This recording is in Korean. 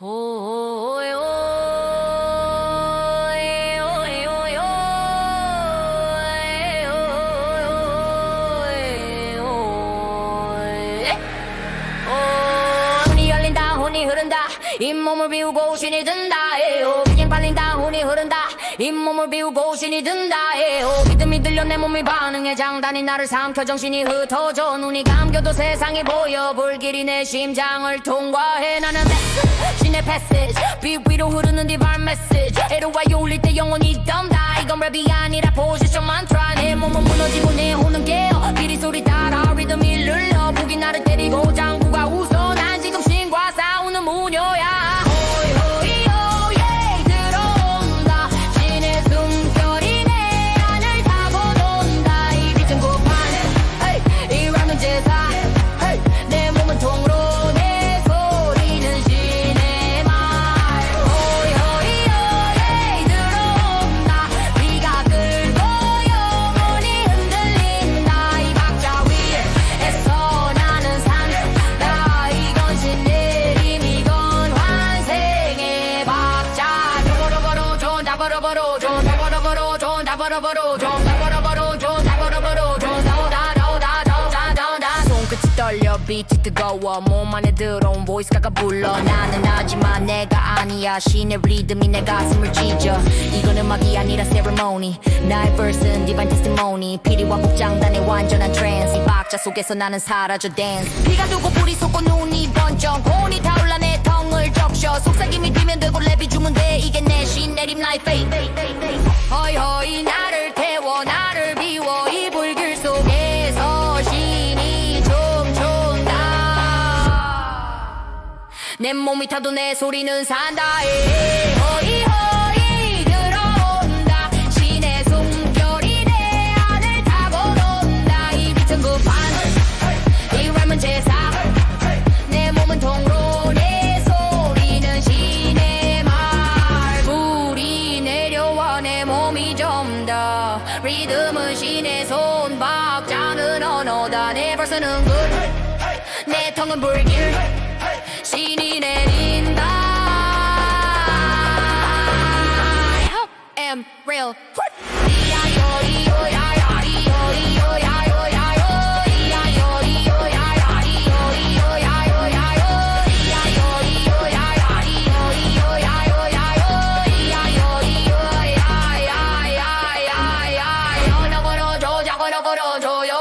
오 잇몸을 비우고 신이 든다. 에오 그냥 빨린다. 혼이 흐른다. 잇몸을 비우고 신이 든다. 에오 믿음이 들려 내 몸이 반응해 장단이 나를 삼켜 정신이 흩어져. 눈이 감겨도 세상이 보여. 불길이 내 심장을 통과해. 나는 신의 패스 빛 위로 흐르는 디발 메시지 에로와요 울릴 때 영원히 덤다. 이건 랩이 아니라 포지션만 try. 내 몸은 무너지고 내 혼은 깨어. 비리 소리 따라 리듬이 눌러. 북이 나를 때리고 장구가 웃어. 난 지금 신과 싸우는 무녀야 비트 뜨거워 몸 안에 들어온 보이스가 불러. 나는 하지만 내가 아니야. 신의 리듬이 내 가슴을 찢어. 이건 음악이 아니라 세레모니 나의 verse는 디바인 테스티모니 피리와 복장단의 완전한 트랜스 이 박자 속에서 나는 사라져 댄스 비가 두고 불이 솟고 눈이 번쩍. 혼이 타올라 내 텅을 적셔. 속삭임이 되면 되고 랩 이게 내 신내림 나의 fate 허이 허이 나를 태워 나를 비워 이 불길 속에서 신이 춤춘다. 내 몸이 타도 내 소리는 산다. 에 허이 허이 들어온다. 신의 숨결이 내 안을 타고 돈다. 이 빛은 급 몸이 점다 리듬은 신의 손 박자는 언어다. 내 벌써는 끝내 텅은 불길. 신이 내린다. I hope am real 着左右。